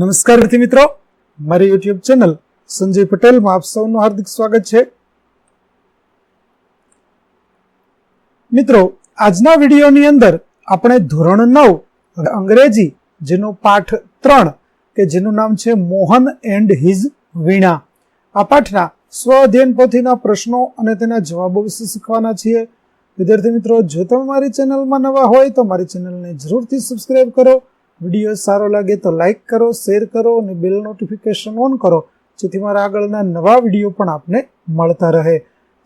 નમસ્કાર વિદ્યાર્થી મિત્રો. મારી યુટ્યુબ ચેનલ સંજય પટેલમાં આપ સૌનું હાર્દિક સ્વાગત છે. મિત્રો, આજના વિડીયોની અંદર આપણે ધોરણ નવ, અંગ્રેજી, જેનો પાઠ ત્રણ, કે જેનું નામ છે મોહન એન્ડ હિઝ વીણા. આ પાઠના સ્વ અધ્યયન પોથીના પ્રશ્નો અને તેના જવાબો વિશે શીખવાના છીએ. વિદ્યાર્થી મિત્રો, જો તમે મારી ચેનલમાં નવા હોય તો મારી ચેનલને જરૂરથી સબસ્ક્રાઇબ કરો. વીડિયો સારો લાગે તો લાઇક કરો શેર કરો અને બેલ નોટિફિકેશન ઓન કરો, જેથી મારા આગળના નવા વીડિયો પણ આપને મળતા રહે.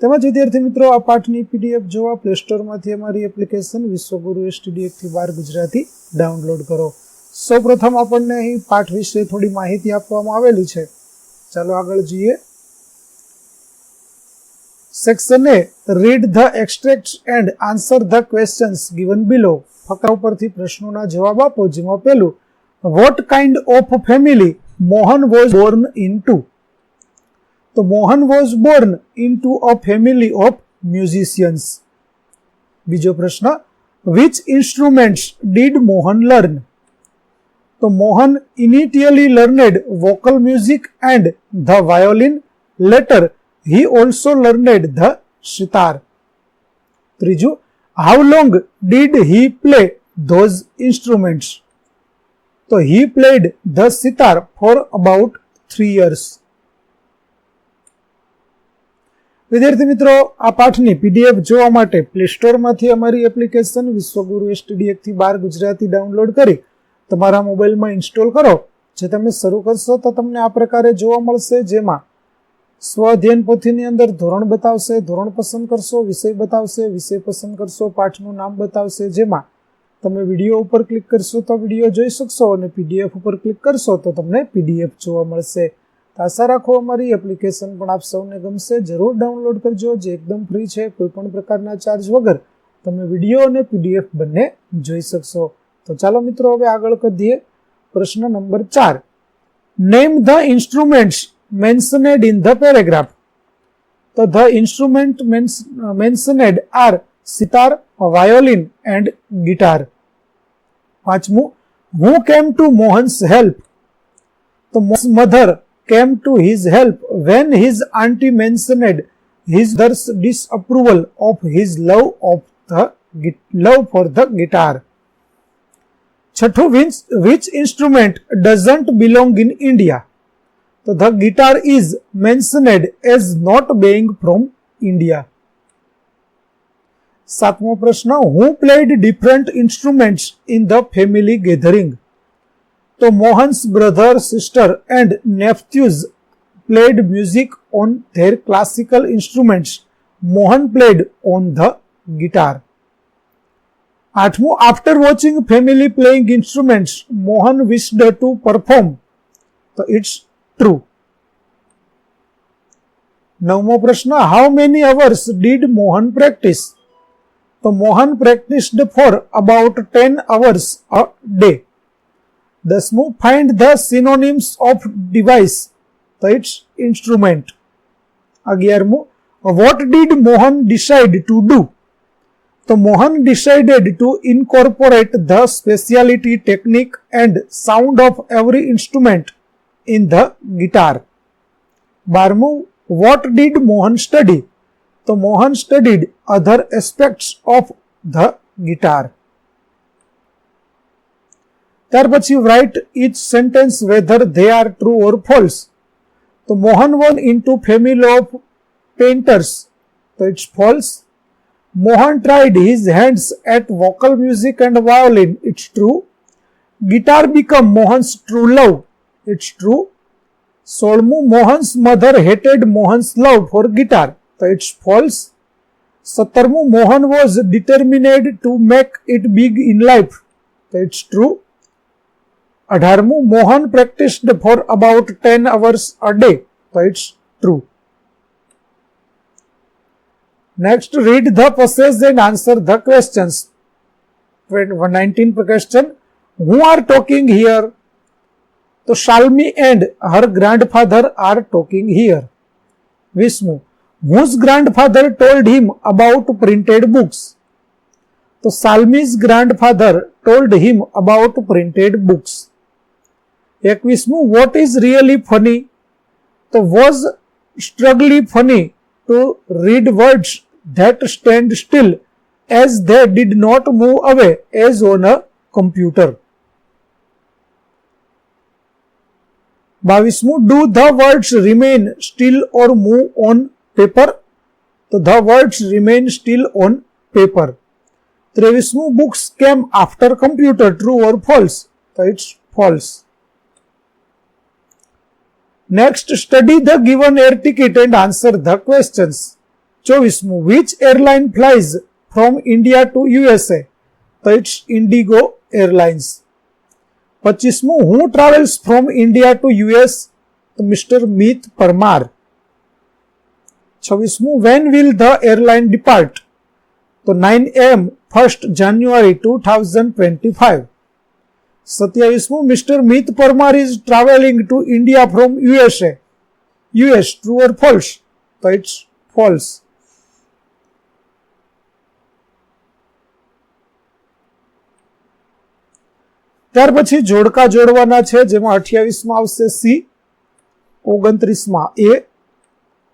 તેમજ વિદ્યાર્થી મિત્રો, આ પાઠની પીડીએફ જોવા પ્લે સ્ટોરમાંથી અમારી એપ્લિકેશન વિશ્વગુરુ એસટીડીએફથી બાર ગુજરાતી ડાઉનલોડ કરો. સૌપ્રથમ આપણને અહીં પાઠ વિશે થોડી માહિતી આપવામાં આવેલી છે. ચાલો આગળ જઈએ. Section A read the extract and answer the questions given below ફકરા ઉપરથી પ્રશ્નોના જવાબ આપો, જેમાં પેલું what kind of family Mohan was born into તો Mohan was born into a family of musicians બીજો પ્રશ્ન which instruments did Mohan learn તો Mohan initially learned vocal music and the violin later he also learned the sitar ત્રીજું how long did he play those instruments તો he played the sitar for about three years વિદ્યાર્થી મિત્રો, આ પાઠની PDF જોવા માટે play સ્ટોરમાંથી અમારી application Vishwaguru એસટીડીએફથી બાર ગુજરાતી ડાઉનલોડ કરી તમારા મોબાઈલમાં ઇન્સ્ટોલ કરો. જે તમે શરૂ કરશો તો તમને આ પ્રકારે જોવા મળશે, જેમાં સ્વ અધ્યયન પોથીની અંદર ધોરણ બતાવશે, ધોરણ પસંદ કરશો, વિષય બતાવશે, વિષય પસંદ કરશો, પાઠનું નામ બતાવશે, જેમાં તમે વીડિયો ઉપર ક્લિક કરશો તો વીડિયો જોઈ શકશો અને પીડીએફ ઉપર ક્લિક કરશો તો તમને પીડીએફ જોવા મળશે. તો આશા રાખો અમારી એપ્લિકેશન પણ આપ સૌને ગમશે. જરૂર ડાઉનલોડ કરજો, જે એકદમ ફ્રી છે, કોઈ પણ પ્રકારના ચાર્જ વગર તમે વીડિયો અને પીડીએફ બંને જોઈ શકશો. તો ચાલો મિત્રો, હવે આગળ વધીએ. પ્રશ્ન નંબર ચાર. Name the instruments mentioned in the paragraph. So the instrument mentioned are sitar, violin and guitar. પાંચમું who came to Mohan's help? તો Mohan's mother came to his help when his auntie mentioned his mother's disapproval of his love of the love for the guitar. છઠ્ઠું which, which instrument doesn't belong in India? તો the guitar is mentioned as not being from India સાતમો પ્રશ્ન who played different instruments in the family gathering તો Mohan's brother sister and nephews played music on their classical instruments. Mohan played on the guitar. આઠમું after watching family playing instruments Mohan wished to perform તો it's true નવમો પ્રશ્ન how many hours did Mohan practice તો Mohan practised for about ten hours a day. દસમું find the synonyms of device તો it's instrument અગિયારમું what did Mohan decide to do તો Mohan decided to incorporate the speciality technique and sound of every instrument in the guitar. બારમું what did Mohan study? તો Mohan studied other aspects of the guitar. ત્યાર પછી write each sentence whether they are true or false. તો Mohan won into family of painters. તો it's false. Mohan tried his hands at vocal music and violin. It's true. Guitar become Mohan's true love. It's true. Solmu Mohan's mother hated Mohan's love for guitar. So it's false. Satarmu Mohan was determined to make it big in life. So it's true. Adharmu Mohan practiced for about 10 hours a day. So it's true. Next, read the passage and answer the questions. 19th question. Who are talking here? તો Shalmi and her grandfather are talking here વીસમું whose grandfather told him about printed books તો Salmi's grandfather told him about printed books એકવીસમું what is really funny તો was strangely funny to read words that stand still as they did not move away as on a computer બાવીસમું do the words remain still or move on paper તો the words remain still on paper ત્રેવીસમું books came after computer true or false તો it's false next study the given air ticket and answer the questions ચોવીસમું which airline flies from India to USA તો it's Indigo airlines પચીસમું, who travels from India to US mister Mit Parmar છવ્વીસમું when will the airline depart તો nine AM first January two thousand twenty five સત્યાવીસમું mister Mit Parmar is travelling to India from USA US true or false તો it's false ત્યાર પછી જોડકા જોડવાના છે, જેમાં અઠ્યાવીસમાં આવશે C, ઓગણત્રીસમાં એ,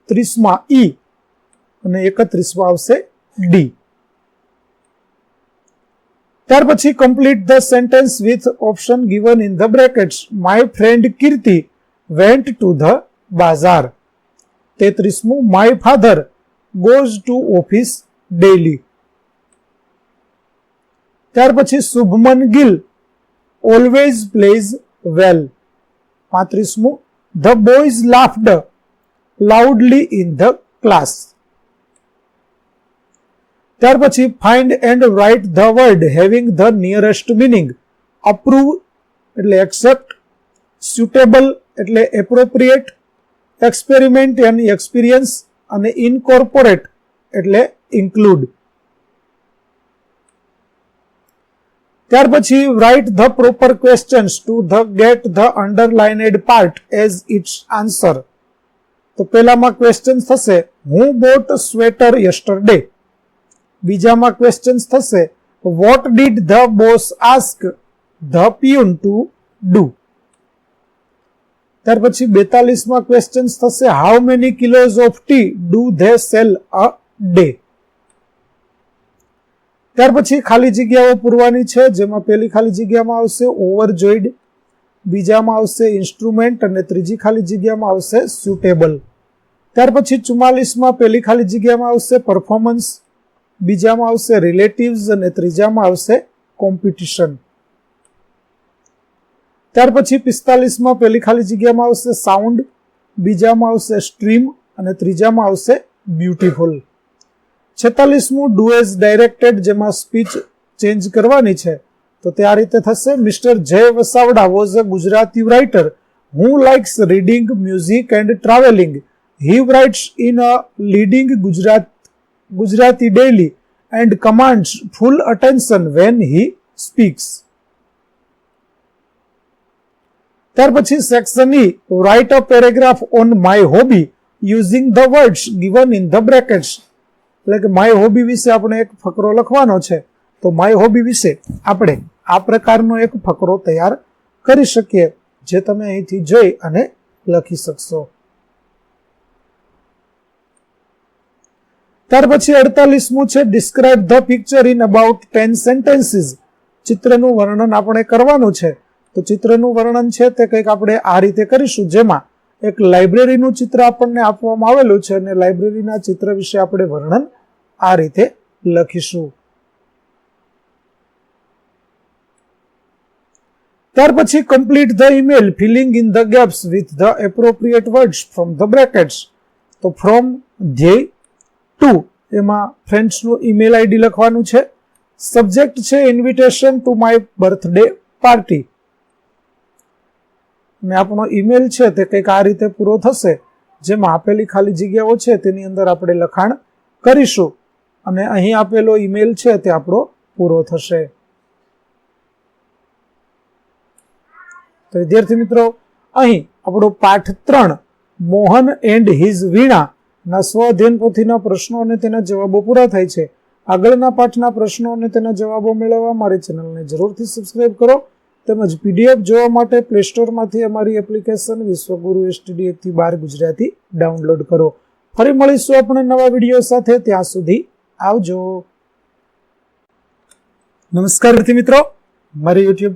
ત્રીસમાં ઈ અને એકત્રીસમાં આવશે ડી. ત્યાર પછી complete the sentence with option given in the brackets my friend Kirti went to the bazaar તેત્રીસમું my father goes to office daily ત્યાર પછી Shubman Gill always plays well પાંત્રીસમું the boys laughed loudly in the class ત્યાર પછી find and write the word having the nearest meaning approve એટલે accept suitable એટલે appropriate experiment and experience અને incorporate એટલે include ત્યાર પછી write the proper questions to the get the underlined part as its answer તો પહેલામાં question થશે, હું બોટ સ્વેટર યસ્ટરડે બીજામાં ક્વેશ્ચન્સ થશે what did the boss ask the peon to do ત્યાર પછી બેતાલીસમાં ક્વેશ્ચન્સ થશે how many kilos of tea do they sell a day ત્યાર પછી ખાલી જગ્યાઓ પૂરવાની છે, જેમાં પહેલી ખાલી જગ્યામાં આવશે ઓવરજોઈડ બીજામાં આવશે ઇન્સ્ટ્રુમેન્ટ અને ત્રીજી ખાલી જગ્યામાં આવશે સુટેબલ ત્યાર પછી ચુમ્માલીસમાં પહેલી ખાલી જગ્યામાં આવશે પરફોર્મન્સ બીજામાં આવશે રિલેટિવ્સ અને ત્રીજામાં આવશે કોમ્પિટિશન ત્યાર પછી પિસ્તાલીસમાં પહેલી ખાલી જગ્યામાં આવશે સાઉન્ડ બીજામાં આવશે સ્ટ્રીમ અને ત્રીજામાં આવશે બ્યુટીફુલ છેતાલીસમું ડુ એઝ ડાયરેક્ટેડ જેમાં સ્પીચ ચેન્જ કરવાની છે, તો તે આ રીતે થશે. Mister Jay Vasavada was a Gujarati writer who likes reading music and travelling he writes in a leading Gujarat, Gujarati daily and commands full attention when he speaks ત્યાર પછી section E write a paragraph on my hobby using the words given in the brackets એટલે કે my hobby વિશે આપણે એક ફકરો લખવાનો છે, તો માય હોબી વિશે આપણે આ પ્રકારનો એક ફકરો તૈયાર કરી શકીએ, જે તમે અહીંથી જોઈ અને લખી શકશો. ત્યાર પછી અડતાલીસમું છે describe the picture in about ten sentences ચિત્રનું વર્ણન આપણે કરવાનું છે, તો ચિત્રનું વર્ણન છે તે કંઈક આપણે આ રીતે કરીશું, જેમાં એક લાઇબ્રેરીનું ચિત્ર આપણને આપવામાં આવેલું છે અને લાઇબ્રેરીના ચિત્ર વિશે આપણે વર્ણન આ રીતે લખીશું. ત્યાર પછી complete the email filling in the gaps with the appropriate words from the brackets તો ફ્રોમ ધ્યેય ટુ એમાં ફ્રેન્ડ્સનું ઈમેલ આઈડી લખવાનું છે. સબ્જેક્ટ છે invitation to my birthday party અને આપણો ઈમેલ છે તે કંઈક આ રીતે પૂરો થશે. જેમાં આપેલી ખાલી જગ્યાઓ છે તેની અંદર આપણે લખાણ કરીશું. અને અહીં આપેલો ઈમેલ છે તે આપણો પૂરો થશે. તો વિદ્યાર્થી મિત્રો, અહીં આપણો પાઠ ત્રણ, મોહન એન્ડ હિઝ વીણા ના સ્વ અધ્યયન પોથીના પ્રશ્નો અને તેના જવાબો પૂરા થાય છે. આગળના પાઠના પ્રશ્નો અને તેના જવાબો મેળવવા મારી ચેનલને જરૂરથી સબસ્ક્રાઈબ કરો. તેમજ પીડીએફ જોવા માટે પ્લે સ્ટોરમાંથી અમારી એપ્લિકેશન વિશ્વગુરુ એસટીડી એકથી બાર ગુજરાતી ડાઉનલોડ કરો. ફરી મળીશું આપણે નવા વીડિયો સાથે. ત્યાં સુધી આવજો. નમસ્કાર વિદ્યાર્થી મિત્રો. મારી યુટ્યુબ